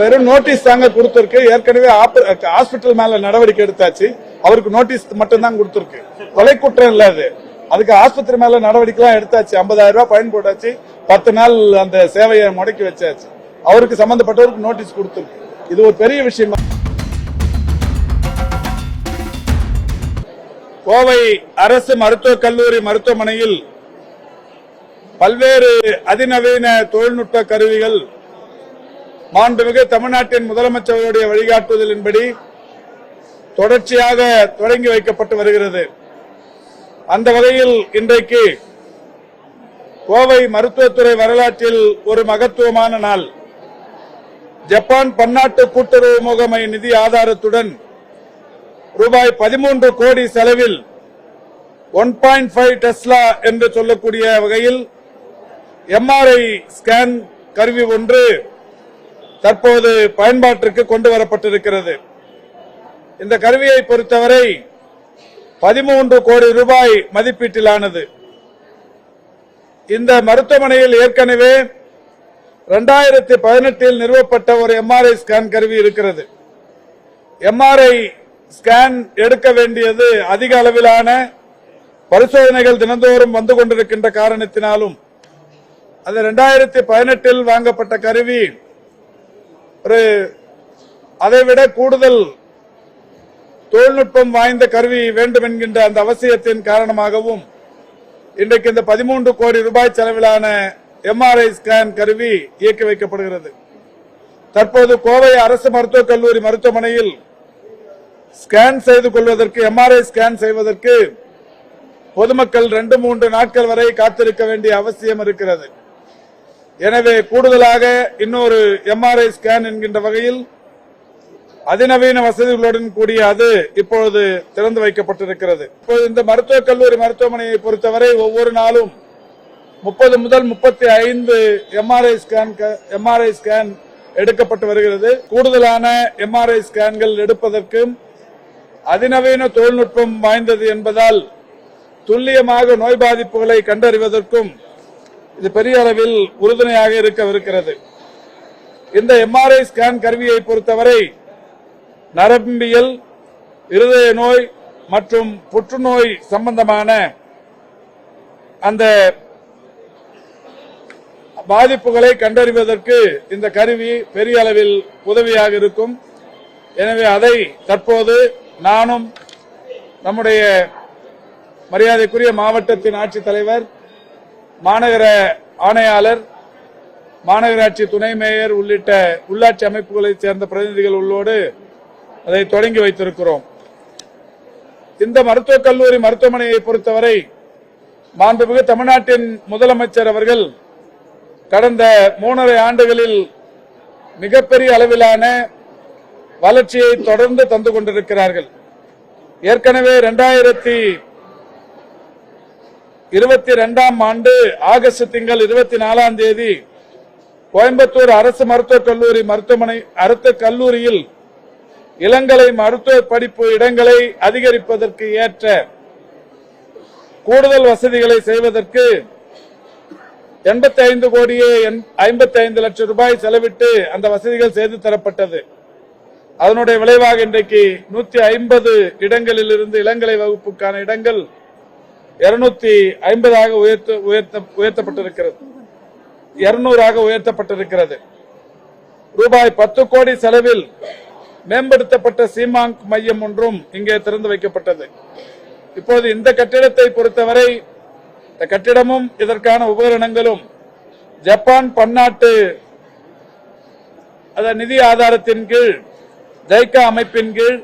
வெறும் நோட்டீஸ் தாங்க கொடுத்திருக்கு. ஏற்கனவே ஹாஸ்பிட்டல் மேல நடவடிக்கை எடுத்தாச்சு. அவருக்கு நோட்டீஸ் மட்டும் தான் கொடுத்திருக்கு. கொலை குற்றம் இல்ல அது. அதுக்கு ஆஸ்பத்திரி மேல நடவடிக்கை எல்லாம் எடுத்தாச்சு. 50000 ரூபாய் பயன் போட்டாச்சு. பத்து நாள் அந்த சேவையை முடக்கி வச்சாச்சு. அவருக்கு சம்பந்தப்பட்டவருக்கு நோட்டீஸ் கொடுத்திருக்கு. இது ஒரு பெரிய விஷயம். கோவை அரசு மருத்துவக் கல்லூரி மருத்துவமனையில் பல்வேறு அதிநவீன தொழில்நுட்ப கருவிகள் மாண்புமிகு தமிழ்நாட்டின் முதலமைச்சருடைய வழிகாட்டுதலின்படி தொடர்ச்சியாக தொடங்கி வைக்கப்பட்டு வருகிறது. அந்த வகையில் இன்றைக்கு கோவை மருத்துவத்துறை வரலாற்றில் ஒரு மகத்துவமான நாள். ஜப்பான் பன்னாட்டு கூட்டுறவு முகமை நிதி ஆதாரத்துடன் ரூபாய் பதிமூன்று கோடி செலவில் ஒன் பாயிண்ட் ஃபைவ் டெஸ்லா என்று சொல்லக்கூடிய வகையில் எம்ஆர்ஐ ஸ்கேன் கருவி ஒன்று தற்போது பயன்பாட்டிற்கு கொண்டு வரப்பட்டிருக்கிறது. இந்த கருவியை பொறுத்தவரை பதிமூன்று கோடி ரூபாய் மதிப்பீட்டிலானது. இந்த மருத்துவமனையில் ஏற்கனவே இரண்டாயிரத்தி பதினெட்டில் நிறுவப்பட்ட ஒரு எம்ஆர்ஐ ஸ்கேன் கருவி இருக்கிறது. எம்ஆர்ஐ ஸ்கேன் எடுக்க வேண்டியது அதிக அளவிலான பரிசோதனைகள் தினந்தோறும் வந்து கொண்டிருக்கின்ற காரணத்தினாலும் அது இரண்டாயிரத்தி பதினெட்டில் வாங்கப்பட்ட கருவி ஒரு அதைவிட கூடுதல் தொழில்நுட்பம் வாய்ந்த கருவி வேண்டும் என்கின்ற அந்த அவசியத்தின் காரணமாகவும் இன்றைக்கு இந்த பதிமூன்று கோடி ரூபாய் செலவிலான எம்ஆர்ஐ ஸ்கேன் கருவி இயக்கி வைக்கப்படுகிறது. தற்போது கோவை அரசு மருத்துவக் கல்லூரி மருத்துவமனையில் ஸ்கேன் செய்து கொள்வதற்கு எம்ஆர்ஐ ஸ்கேன் செய்வதற்கு பொதுமக்கள் ரெண்டு மூன்று நாட்கள் வரை காத்திருக்க வேண்டிய அவசியம் இருக்கிறது. எனவே கூடுதலாக இன்னொரு எம்ஆர்ஐ ஸ்கேன் என்கின்ற வகையில் அதிநவீன வசதிகளுடன் கூடிய அது இப்பொழுது திறந்து வைக்கப்பட்டிருக்கிறது. இப்போது இந்த மருத்துவக் கல்லூரி மருத்துவமனையை பொறுத்தவரை ஒவ்வொரு நாளும் முப்பது முதல் முப்பத்தி ஐந்து எம்ஆர்ஐ ஸ்கேன் எம்ஆர்ஐ ஸ்கேன் எடுக்கப்பட்டு வருகிறது. கூடுதலான எம்ஆர்ஐ ஸ்கேன்கள் எடுப்பதற்கும் அதிநவீன தொழில்நுட்பம் வாய்ந்தது என்பதால் துல்லியமாக நோய் பாதிப்புகளை கண்டறிவதற்கும் இது பெரிய அளவில் உறுதுணையாக இருக்கவிருக்கிறது. இந்த எம்ஆர்ஐ ஸ்கேன் கருவியை பொறுத்தவரை நரம்பியல் இருதய நோய் மற்றும் புற்றுநோய் சம்பந்தமான அந்த பாதிப்புகளை கண்டறிவதற்கு இந்த கருவி பெரிய அளவில் உதவியாக இருக்கும். எனவே அதை தற்போது நானும் நம்முடைய மரியாதைக்குரிய மாவட்டத்தின் ஆட்சித்தலைவர் மாநகர ஆணையாளர் மாநகராட்சி துணை மேயர் உள்ளிட்ட உள்ளாட்சி அமைப்புகளைச் சேர்ந்த பிரதிநிதிகள் உள்ளோடு அதை தொடங்கி வைத்திருக்கிறோம். இந்த மருத்துவக் கல்லூரி மருத்துவமனையை பொறுத்தவரை மாண்புமிகு தமிழ்நாட்டின் முதலமைச்சர் அவர்கள் கடந்த மூணரை ஆண்டுகளில் மிகப்பெரிய அளவிலான வளர்ச்சியை தொடர்ந்து தந்து கொண்டிருக்கிறார்கள். ஏற்கனவே இரண்டாயிரத்தி இருபத்தி ரெண்டாம் ஆண்டு ஆகஸ்ட் திங்கள் இருபத்தி நாலாம் தேதி கோயம்புத்தூர் அரசு மருத்துவக் கல்லூரி மருத்துவமனை அரசு கல்லூரியில் இளங்கலை மருத்துவ படிப்பு இடங்களை அதிகரிப்பதற்கு ஏற்ற கூடுதல் வசதிகளை செய்வதற்கு எண்பத்தி ஐந்து கோடியே ஐம்பத்தி ஐந்து லட்சம் ரூபாய் செலவிட்டு அந்த வசதிகள் செய்து தரப்பட்டது. அதனுடைய விளைவாக இன்றைக்கு நூத்தி ஐம்பது இடங்களில் இருந்து இளங்கலை வகுப்புக்கான இடங்கள் இருநூத்தி ஐம்பதாக உயர்த்த உயர்த்த உயர்த்தப்பட்டிருக்கிறது. இருநூறாக உயர்த்தப்பட்டிருக்கிறது. ரூபாய் பத்து கோடி செலவில் மேம்படுத்தப்பட்ட சீமாங்க் மையம் ஒன்றும் இங்கே திறந்து வைக்கப்பட்டது. இப்போது இந்த கட்டிடத்தை பொறுத்தவரை இந்த கட்டிடமும் இதற்கான உபகரணங்களும் ஜப்பான் பன்னாட்டு அத நிதி ஆதாரத்தின் கீழ் ஜைக்கா அமைப்பின் கீழ்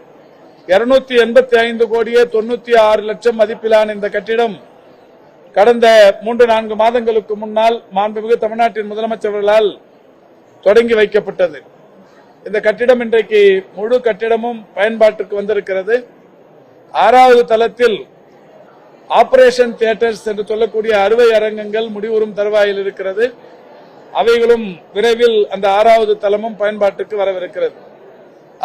இருநூத்தி எண்பத்தி ஐந்து கோடியே தொண்ணூத்தி ஆறு லட்சம் மதிப்பிலான இந்த கட்டிடம் கடந்த மூன்று நான்கு மாதங்களுக்கு முன்னால் மாண்புமிகு தமிழ்நாட்டின் முதலமைச்சர்களால் தொடங்கி வைக்கப்பட்டது. இந்த கட்டிடம் இன்றைக்கு முழு கட்டிடமும் பயன்பாட்டுக்கு வந்திருக்கிறது. ஆறாவது தளத்தில் ஆபரேஷன் தியேட்டர்ஸ் என்று சொல்லக்கூடிய அறுவை அரங்கங்கள் முடிவுறும் தருவாயில் இருக்கிறது. அவைகளும் விரைவில் அந்த ஆறாவது தளமும் பயன்பாட்டுக்கு வரவிருக்கிறது.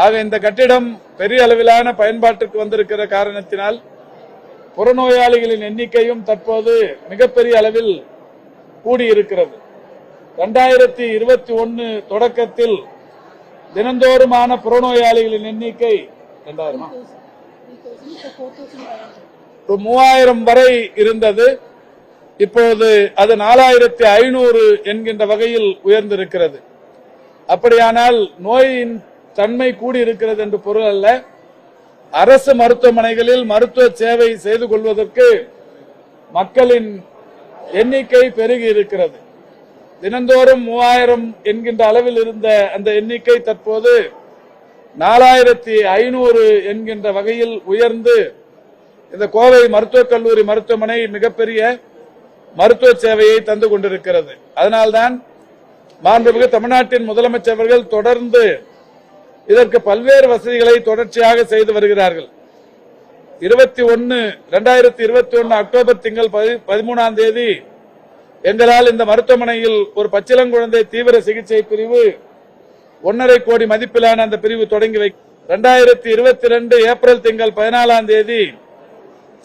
ஆக இந்த கட்டிடம் பெரிய அளவிலான பயன்பாட்டுக்கு வந்திருக்கிற காரணத்தினால் புறநோயாளிகளின் எண்ணிக்கையும் தற்போது மிகப்பெரிய அளவில் கூடியிருக்கிறது. இரண்டாயிரத்தி இருபத்தி ஒன்னு தொடக்கத்தில் தினந்தோறுமான புறநோயாளிகளின் எண்ணிக்கை ரெண்டாயிரமா மூவாயிரம் வரை இருந்தது. இப்போது அது நாலாயிரத்தி ஐநூறு என்கின்ற வகையில் உயர்ந்திருக்கிறது. அப்படியானால் நோயின் தன்மை கூடியிருக்கிறது என்று பொருள் அல்ல. அரசு மருத்துவமனைகளில் மருத்துவ சேவை செய்து கொள்வதற்கு மக்களின் எண்ணிக்கை பெருகி இருக்கிறது. தினந்தோறும் மூவாயிரம் என்கின்ற அளவில் இருந்த அந்த எண்ணிக்கை தற்போது நாலாயிரத்தி ஐநூறு என்கின்ற வகையில் உயர்ந்து இந்த கோவை மருத்துவக் கல்லூரி மருத்துவமனை மிகப்பெரிய மருத்துவ சேவையை தந்து கொண்டிருக்கிறது. அதனால்தான் மாண்புமிகு தமிழ்நாட்டின் முதலமைச்சர்கள் தொடர்ந்து இதற்கு பல்வேறு வசதிகளை தொடர்ச்சியாக செய்து வருகிறார்கள். இருபத்தி ஒன்னு இரண்டாயிரத்தி இருபத்தி ஒன்னு அக்டோபர் திங்கள் பதி- பதிமூணாம் தேதி எங்களால் இந்த மருத்துவமனையில் ஒரு பச்சிலங்குழந்தை தீவிர சிகிச்சை பிரிவு ஒன்னரை கோடி மதிப்பிலான அந்த பிரிவு தொடங்கி வை இரண்டாயிரத்தி இருபத்தி ரெண்டு ஏப்ரல் திங்கள் பதினாலாம் தேதி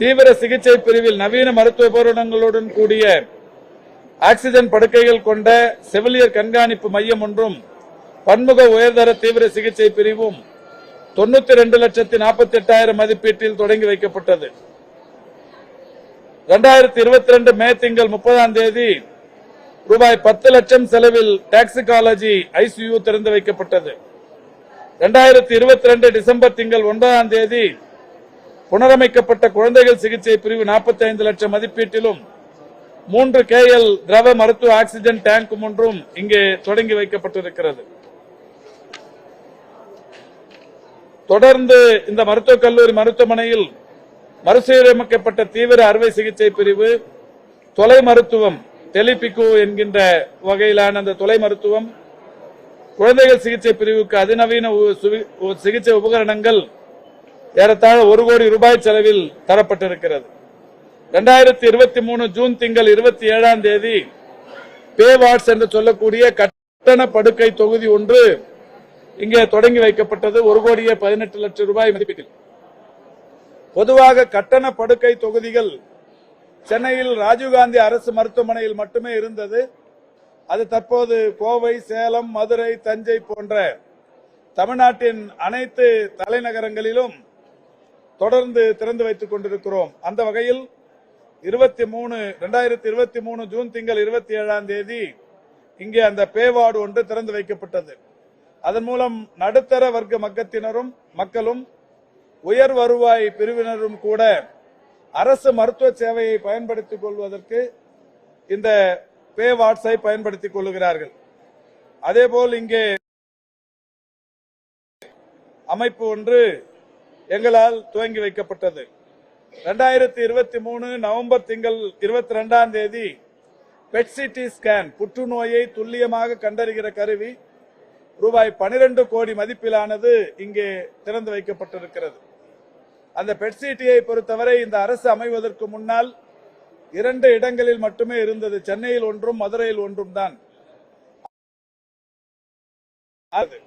தீவிர சிகிச்சை பிரிவில் நவீன மருத்துவ உபகரணங்களுடன் கூடிய ஆக்சிஜன் படுக்கைகள் கொண்ட செவிலியர் கண்காணிப்பு மையம் ஒன்றும் பன்முக உயர்தர தீவிர சிகிச்சை பிரிவும் தொண்ணூத்தி ரெண்டு லட்சத்தி நாற்பத்தி எட்டாயிரம் மதிப்பீட்டில் தொடங்கி வைக்கப்பட்டது. இரண்டாயிரத்தி இருபத்தி ரெண்டு மே திங்கள் முப்பதாம் தேதி ரூபாய் பத்து லட்சம் செலவில் டாக்ஸிகாலஜி ஐசியு திறந்து வைக்கப்பட்டது. இரண்டாயிரத்தி இருபத்தி ரெண்டு டிசம்பர் திங்கள் ஒன்பதாம் தேதி புனரமைக்கப்பட்ட குழந்தைகள் சிகிச்சை பிரிவு 45 லட்சம் மதிப்பீட்டிலும் மூன்று கே எல் திரவ மருத்துவ ஆக்சிஜன் டேங்க் ஒன்றும் இங்கே தொடங்கி வைக்கப்பட்டிருக்கிறது. தொடர்ந்து இந்த மருத்துவக் கல்லூரி மருத்துவமனையில் மறுசீரமைக்கப்பட்ட தீவிர அறுவை சிகிச்சை பிரிவு தொலை மருத்துவம் டெலிபிகு என்கின்ற வகையிலான அந்த தொலை மருத்துவம் குழந்தைகள் சிகிச்சை பிரிவுக்கு அதிநவீன உ- உ- சிகிச்சை உபகரணங்கள் ஏறத்தாழ ஒரு கோடி ரூபாய் செலவில் தரப்பட்டிருக்கிறது. இரண்டாயிரத்தி இருபத்தி மூணு ஜூன் திங்கள் இருபத்தி ஏழாம் தேதி பே வார்ட்ஸ் என்று சொல்லக்கூடிய கட்டண படுக்கை தொகுதி ஒன்று இங்கே தொடங்கி வைக்கப்பட்டது ஒரு கோடியே பதினெட்டு லட்சம் ரூபாய் மதிப்பீட்டில். பொதுவாக கட்டண படுக்கை தொகுதிகள் சென்னையில் ராஜீவ்காந்தி அரசு மருத்துவமனையில் மட்டுமே இருந்தது. அது தற்போது கோவை சேலம் மதுரை தஞ்சை போன்ற தமிழ்நாட்டின் அனைத்து தலைநகரங்களிலும் தொடர்ந்து திறந்து வைத்துக் கொண்டிருக்கிறோம். அந்த வகையில் இருபத்தி மூணு இரண்டாயிரத்தி இருபத்தி மூணு ஜூன் திங்கள் இருபத்தி ஏழாம் தேதி இங்கே அந்த பேவார்டு ஒன்று திறந்து வைக்கப்பட்டது. அதன் மூலம் நடுத்தர வர்க்க மக்கத்தினரும் மக்களும் உயர் வருவாய் பிரிவினரும் கூட அரசு மருத்துவ சேவையை பயன்படுத்திக் கொள்வதற்கு இந்த பே வாட்ஸை பயன்படுத்திக் கொள்ளுகிறார்கள். அதேபோல் இங்கே அமைப்பு ஒன்று எங்களால் துவங்கி வைக்கப்பட்டது. ரெண்டாயிரத்தி இருபத்தி மூணு நவம்பர் திங்கள் இருபத்தி ரெண்டாம் தேதி பெட்சிடி ஸ்கேன் புற்றுநோயை துல்லியமாக கண்டறிகிற கருவி ரூபாய் 12 கோடி மதிப்பிலானது இங்கே திறந்து வைக்கப்பட்டிருக்கிறது. அந்த பெட்சிட்டியை பொறுத்தவரை இந்த அரசு அமைவதற்கு முன்னால் இரண்டு இடங்களில் மட்டுமே இருந்தது. சென்னையில் ஒன்றும் மதுரையில் ஒன்றும் தான். அது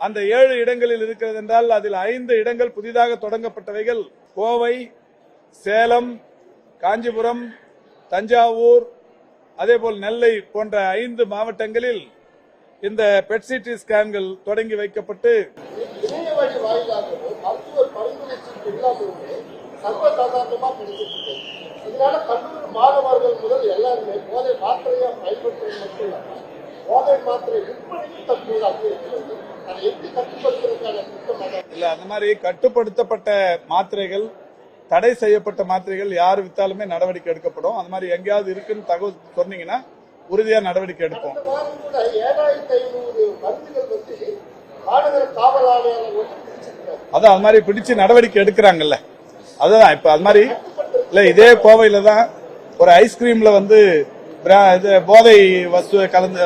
அந்த ஏழு இடங்களில் இருக்கிறது என்றால் அதில் ஐந்து இடங்கள் புதிதாக தொடங்கப்பட்டவைகள். கோவை சேலம் காஞ்சிபுரம் தஞ்சாவூர் அதேபோல் நெல்லை போன்ற ஐந்து மாவட்டங்களில் இந்த பெட்சிடி ஸ்கேன்கள் தொடங்கி வைக்கப்பட்டு இதனால கல்லூரி மாணவர்கள் முதல் எல்லாருமே போதை மாத்திரையா பயன்படுத்துவது மட்டும் இல்லாம போதை மாத்திரை விற்பனையும் தற்போது அதிகரிக்கிறது அதை எப்படி கட்டுப்படுத்துறதுக்கான திட்டம் அதான் இல்ல அந்த மாதிரி கட்டுப்படுத்தப்பட்ட மாத்திரைகள் தடை செய்யப்பட்ட மாத்திரைகள் யார் வித்தாலுமே நடவடிக்கை எடுக்கப்படும். அந்த மாதிரி எங்கேயாவது இருக்குன்னு தகவல் சொன்னீங்கன்னா உறுதியா நடவடிக்கை எடுப்போம். அதான் அது மாதிரி பிடிச்சு நடவடிக்கை எடுக்கிறாங்கல்ல. அதுதான் இப்ப அது மாதிரி இல்ல இதே கோவையில தான் ஒரு ஐஸ்கிரீம்ல வந்து இது போதை வஸ்துவை கலந்து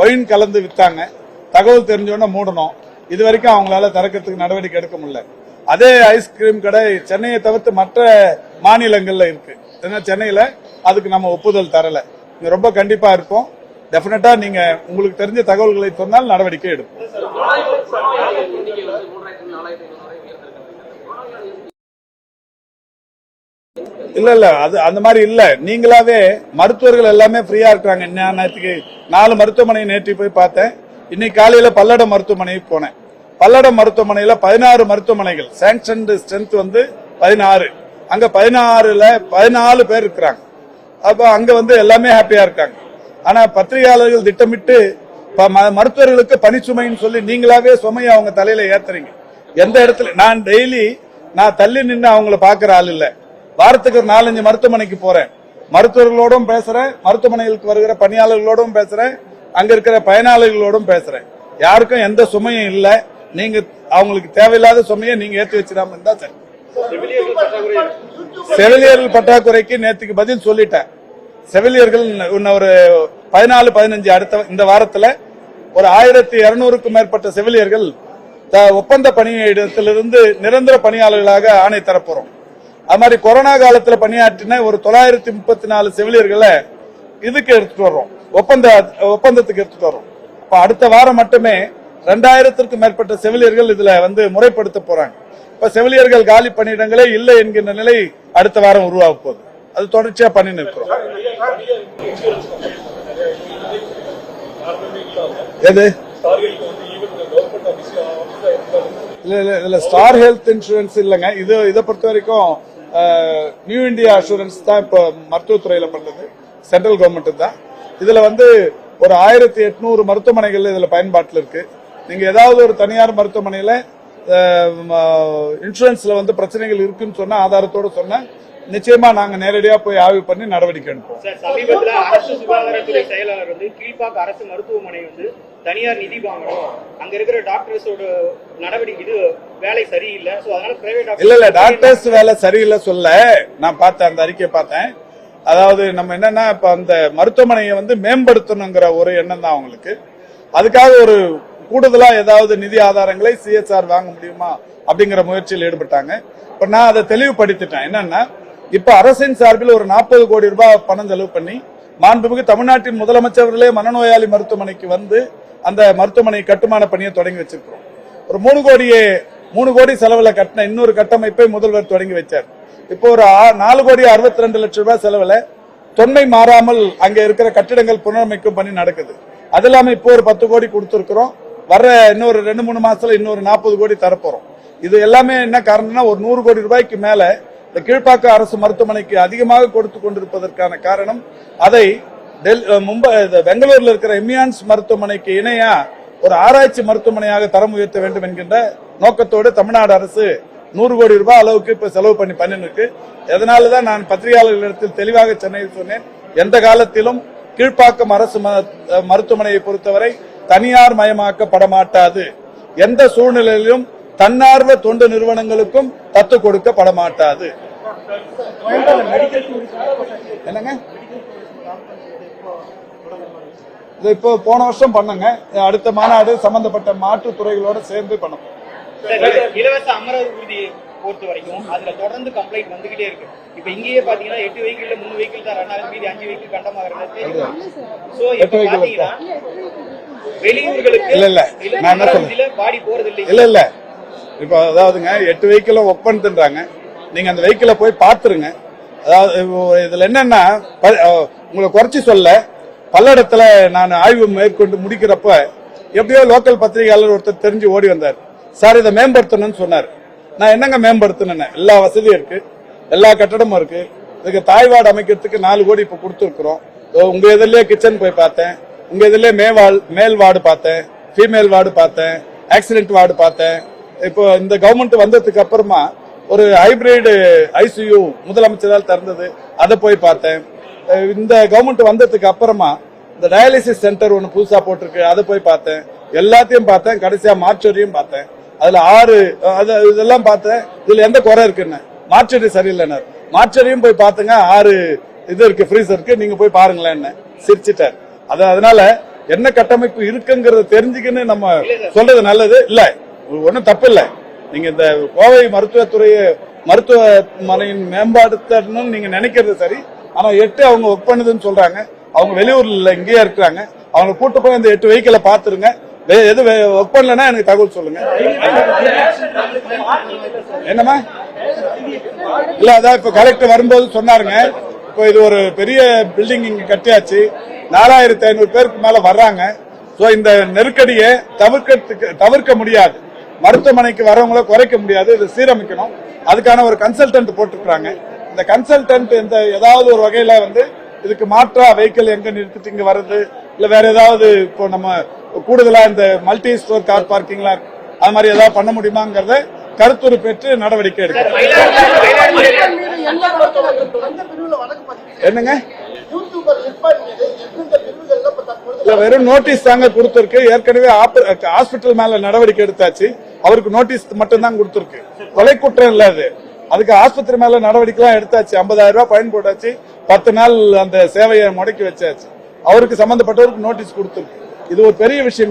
வயின் கலந்து வித்தாங்க. தகவல் தெரிஞ்சோன்னா மூடணும். இது வரைக்கும் அவங்களால திறக்கிறதுக்கு நடவடிக்கை எடுக்க முடியல. அதே ஐஸ்கிரீம் கடை சென்னையை தவிர்த்து மற்ற மாநிலங்கள்ல இருக்கு. ஏன்னா சென்னையில அதுக்கு நம்ம ஒப்புதல் தரல. ரொம்ப கண்டிப்பா இருப்போம். டெஃபினட்டா நீங்க உங்களுக்கு தெரிஞ்ச தகவல்களை சொன்னால் நடவடிக்கை எடுப்போம். இல்ல இல்ல அது அந்த மாதிரி இல்ல. நீங்களாவே மருத்துவர்கள் எல்லாமே ஃப்ரீயா இருக்காங்க நேற்றுக்கு நாலு மருத்துவமனை நேற்று போய் பார்த்தேன். இன்னைக்கு காலையில பல்லடம் மருத்துவமனைக்கு போனேன். பல்லடம் மருத்துவமனையில பதினாறு மருத்துவமனைகள். சேங்ஷன் ஸ்ட்ரென்த் வந்து பதினாறு. அங்க பதினாறுல பதினாலு பேர் இருக்கிறாங்க. அப்போ அங்கே வந்து எல்லாமே ஹாப்பியாக இருக்காங்க. ஆனால் பத்திரிகையாளர்கள் திட்டமிட்டு ப- ம- மருத்துவர்களுக்கு பனிச்சுமைன்னு சொல்லி நீங்களாவே சுமையை அவங்க தலையில ஏத்துறீங்க. எந்த இடத்துல நான் டெய்லி நான் தள்ளி நின்று அவங்கள பாக்குற ஆள் இல்லை. வாரத்துக்கு ஒரு நாலஞ்சு மருத்துவமனைக்கு போறேன். மருத்துவர்களோடும் பேசுறேன் மருத்துவமனைகளுக்கு வருகிற பணியாளர்களோடும் பேசுறேன் அங்க இருக்கிற பயனாளிகளோடும் பேசுறேன். யாருக்கும் எந்த சுமையும் இல்லை. நீங்க அவங்களுக்கு தேவையில்லாத சுமையை நீங்க ஏற்றி வச்சிடாம இருந்தா சரி. செவிலியர்கள் பற்றாக்குறைக்கு நேற்றுக்கு பதில் சொல்லிட்டேன். செவிலியர்கள் இன்னும் ஒரு பதினாலு பதினஞ்சு அடுத்த இந்த வாரத்துல ஒரு ஆயிரத்தி இருநூறுக்கும் மேற்பட்ட செவிலியர்கள் ஒப்பந்த பணியிடத்திலிருந்து நிரந்தர பணியாளர்களாக ஆணை தரப்போறோம். அது மாதிரி கொரோனா காலத்துல பணியாற்றின ஒரு தொள்ளாயிரத்தி முப்பத்தி நாலு செவிலியர்களை இதுக்கு எடுத்துட்டு வர்றோம். ஒப்பந்த ஒப்பந்தத்துக்கு எடுத்துட்டு வர்றோம். அப்ப அடுத்த வாரம் மட்டுமே ரெண்டாயிரத்திற்கும் மேற்பட்ட செவிலியர்கள் இதுல வந்து முறைப்படுத்த போறாங்க. இப்ப செவிலியர்கள் காலி பணியிடங்களே இல்லை என்கின்ற நிலை அடுத்த வாரம் உருவாக போகுது. அது தொடர்ச்சியா பண்ணி நிற்கிறோம் எது? இல்ல இல்ல இதுல ஸ்டார் ஹெல்த் இன்சூரன்ஸ் இல்லைங்க. இது இதை பொறுத்த வரைக்கும் நியூ இந்தியா அஷூரன்ஸ் தான் இப்போ மருத்துவத்துறையில பண்றது. சென்ட்ரல் கவர்மெண்ட் தான். இதுல வந்து ஒரு ஆயிரத்தி எட்நூறு மருத்துவமனைகள் இதுல பயன்பாட்டில் இருக்கு. நீங்க ஏதாவது ஒரு தனியார் மருத்துவமனையில இன்சூரன்ஸ்ல வந்து பிரச்சனைகள் இருக்குன்னு சொன்னா ஆதாரத்தோட சொன்னா நிச்சயமா நாங்க நேரடியா போய் ஆய்வு பண்ணி நடவடிக்கை எடுப்போம். சமீபத்துல அரசு சுகாதாரத்துறை செயலாளர் வந்து கீழ்ப்பாக்க அரசு மருத்துவமனை வந்து தனியார் நிதி வாங்கணும். அங்க இருக்கிற டாக்டர்ஸோட நடவடிக்கை இது வேலை சரியில்லை. சோ அதனால பிரைவேட் இல்ல இல்ல டாக்டர்ஸ் வேலை சரியில்லை சொல்ல. நான் பார்த்தேன் அந்த அறிக்கையை பார்த்தேன். அதாவது நம்ம என்னன்னா இப்ப அந்த மருத்துவமனையை வந்து மேம்படுத்தணுங்கிற ஒரு எண்ணம் தான் அவங்களுக்கு. அதுக்காக ஒரு கூடுதலா ஏதாவது நிதி ஆதாரங்களை சிஎஸ்ஆர் வாங்க முடியுமா அப்படிங்கிற முயற்சியில் ஈடுபட்டாங்க. இப்ப நான் அதை தெளிவுபடுத்திட்டேன். என்னன்னா இப்ப அரசின் சார்பில் ஒரு நாற்பது கோடி ரூபாய் பணம் செலவு பண்ணி மாண்புமிகு தமிழ்நாட்டின் முதலமைச்சர்களே மனநோயாளி மருத்துவமனைக்கு வந்து அந்த மருத்துவமனை கட்டுமான பணியை தொடங்கி வச்சிருக்கிறோம். ஒரு மூணு கோடியே மூணு கோடி செலவுல கட்டின இன்னொரு கட்டமைப்பை முதல்வர் தொடங்கி வச்சார். இப்போ ஒரு நாலு கோடி அறுபத்தி ரெண்டு லட்சம் ரூபாய் செலவுல தொன்மை மாறாமல் அங்க இருக்கிற கட்டிடங்கள் புனரமைக்கும் பணி நடக்குது. அது இல்லாம இப்போ ஒரு பத்து கோடி கொடுத்திருக்கிறோம். வர்ற இன்னொரு ரெண்டு மூணு மாசத்துல இன்னொரு நாற்பது கோடி தரப்போறோம். இது எல்லாமே என்ன காரணம்னா ஒரு நூறு கோடி ரூபாய்க்கு மேல இந்த கீழ்ப்பாக்க அரசு மருத்துவமனைக்கு அதிகமாக கொடுத்து கொண்டிருப்பதற்கான காரணம் அதை டெல் மும்பை இது பெங்களூர்ல இருக்கிற எமியான்ஸ் மருத்துவமனைக்கு இணையா ஒரு ஆராய்ச்சி மருத்துவமனையாக தரம் உயர்த்த வேண்டும் என்கின்ற நோக்கத்தோடு தமிழ்நாடு அரசு நூறு கோடி ரூபாய் அளவுக்கு இப்ப செலவு பண்ணி பண்ணிருக்கு அதனாலதான் நான் பத்திரிகையாளர்களிடத்தில் தெளிவாக சென்னையில் சொன்னேன் எந்த காலத்திலும் கீழ்ப்பாக்கம் அரசு மருத்துவமனையை பொறுத்தவரை தனியார் மயமாக்கப்பட மாட்டாது எந்த சூழ்நிலையிலும் தன்னார்வ தொண்டு நிறுவனங்களுக்கும் தத்து கொடுக்கப்பட மாட்டாது என்னங்க? இது இப்போ போன வருஷம் பண்ணங்க. அடுத்த மாநாடு சம்பந்தப்பட்ட மாற்றுத் துறைகளோட சேர்ந்து பண்ணணும் இலவச அமரர் ஊர்தியை பொறுத்த வரைக்கும் அதுல தொடர்ந்து கம்ப்ளைண்ட் வந்துகிட்டே இருக்கு. இப்ப இங்கேயே பாத்தீங்கன்னா எட்டு வெஹிக்கிள் மூணு வெஹிக்கிள் தான் ரன் ஆகுது. மீதி அஞ்சு வெஹிக்கிள் கண்டமாகிறது சோ இப்ப பாத்தீங்கன்னா வெளியூர்களுக்கு இல்ல, இல்ல. நான் என்ன சொல்றேன்? இல்ல பாடி போறது இல்லை இல்ல. இல்ல இப்போ அதாவதுங்க எட்டு வெஹிக்கிளும் ஒர்க் பண்ணுறாங்க நீங்க அந்த வெஹிக்கிளை போய் பாத்துருங்க. அதாவது இதுல என்னன்னா உங்களை குறைச்சி சொல்ல பல்லடத்துல நான் ஆய்வு மேற்கொண்டு முடிக்கிறப்ப எப்படியோ லோக்கல் பத்திரிகையாளர் ஒருத்தர் தெரிஞ்சு ஓடி வந்தார். சார் இதை மேம்படுத்தணும்னு சொன்னார். நான் என்னங்க மேம்படுத்தணும்னு எல்லா வசதியும் இருக்கு. எல்லா கட்டடமும் இருக்கு. இதுக்கு தாய்வாடு அமைக்கிறதுக்கு நாலு கோடி இப்ப கொடுத்துருக்குறோம். உங்க இதுலயே கிச்சன் போய் பார்த்தேன். உங்க இதுல மேவாள் மேல் வார்டு பார்த்தேன் ஃபீமேல் வார்டு பார்த்தேன் ஆக்சிடென்ட் வார்டு பார்த்தேன். இப்போ இந்த கவர்மெண்ட் வந்ததுக்கு அப்புறமா ஒரு ஹைபிரிடு ஐசியூ முதலமைச்சரால் திறந்தது. அதை போய் பார்த்தேன். இந்த கவர்மெண்ட் வந்ததுக்கு அப்புறமா இந்த டயாலிசிஸ் சென்டர் ஒன்று புதுசாக போட்டிருக்கு. அதை போய் பார்த்தேன். எல்லாத்தையும் பார்த்தேன். கடைசியாக மார்ச்சரியும் பார்த்தேன். அதில் ஆறு அது இதெல்லாம் பார்த்தேன். இதில் எந்த குறை இருக்குன்னு. மார்ச்சரி சரியில்லைனர் மார்ச்சரியும் போய் பார்த்துங்க. ஆறு இது இருக்கு ஃப்ரீசர் இருக்கு. நீங்கள் போய் பாருங்களேன்னு சிரிச்சிட்டார். அது அதனால என்ன கட்டமைப்பு இருக்குங்கிறத தெரிஞ்சுக்கின்னு நம்ம சொல்றது நல்லது? இல்ல. ஒன்றும் தப்பு இல்ல நீங்க இந்த கோவை மருத்துவத்துறையை மருத்துவமனையின் மேம்பாடுத்தணும்னு நீங்க நினைக்கிறது சரி. ஆனா எட்டு அவங்க ஒர்க் பண்ணுதுன்னு சொல்றாங்க. அவங்க வெளியூர்ல இல்லை இங்கேயே இருக்கிறாங்க. அவங்க கூட்டு போய் இந்த எட்டு வெஹிக்கிளை பாத்துருங்க. எது ஒர்க் பண்ணலன்னா எனக்கு தகவல் சொல்லுங்க. என்னம்மா? இல்ல அதான் இப்ப கலெக்டர் வரும்போது சொன்னாருங்க. இப்போ இது ஒரு பெரிய பில்டிங் இங்கே கட்டியாச்சு. நாலாயிரத்தி ஐநூறு பேருக்கு மேலே வர்றாங்க. ஸோ இந்த நெருக்கடியை தவிர்க்கிறதுக்கு தவிர்க்க முடியாது. மருத்துவமனைக்கு வரவங்கள குறைக்க முடியாது. இதை சீரமைக்கணும். அதுக்கான ஒரு கன்சல்டன்ட் போட்டிருக்கிறாங்க. இந்த கன்சல்டன்ட் இந்த ஏதாவது ஒரு வகையில் வந்து இதுக்கு மாற்றா வெஹிக்கிள் எங்கே நிறுத்திட்டு இங்கே வருது இல்லை வேற ஏதாவது இப்போ நம்ம கூடுதலாக இந்த மல்டி ஸ்டோர் கார் பார்க்கிங்லாம் அது மாதிரி ஏதாவது பண்ண முடியுமாங்கிறத கருத்துரு பெற்று நடவடிக்கை எடுக்கும் என்னங்க? இல்ல வெறும் நோட்டீஸ் தாங்க கொடுத்திருக்கு. ஏற்கனவே ஹாஸ்பிட்டல் மேல நடவடிக்கை எடுத்தாச்சு. அவருக்கு நோட்டீஸ் மட்டும் தான் கொடுத்திருக்கு. கொலை குற்றம் இல்ல அது. அதுக்கு ஆஸ்பத்திரி மேல நடவடிக்கை எல்லாம் எடுத்தாச்சு. 50000 ரூபாய் பயன் போட்டாச்சு. பத்து நாள் அந்த சேவையை முடக்கி வச்சாச்சு. அவருக்கு சம்பந்தப்பட்டவருக்கு நோட்டீஸ் கொடுத்திருக்கு. இது ஒரு பெரிய விஷயம்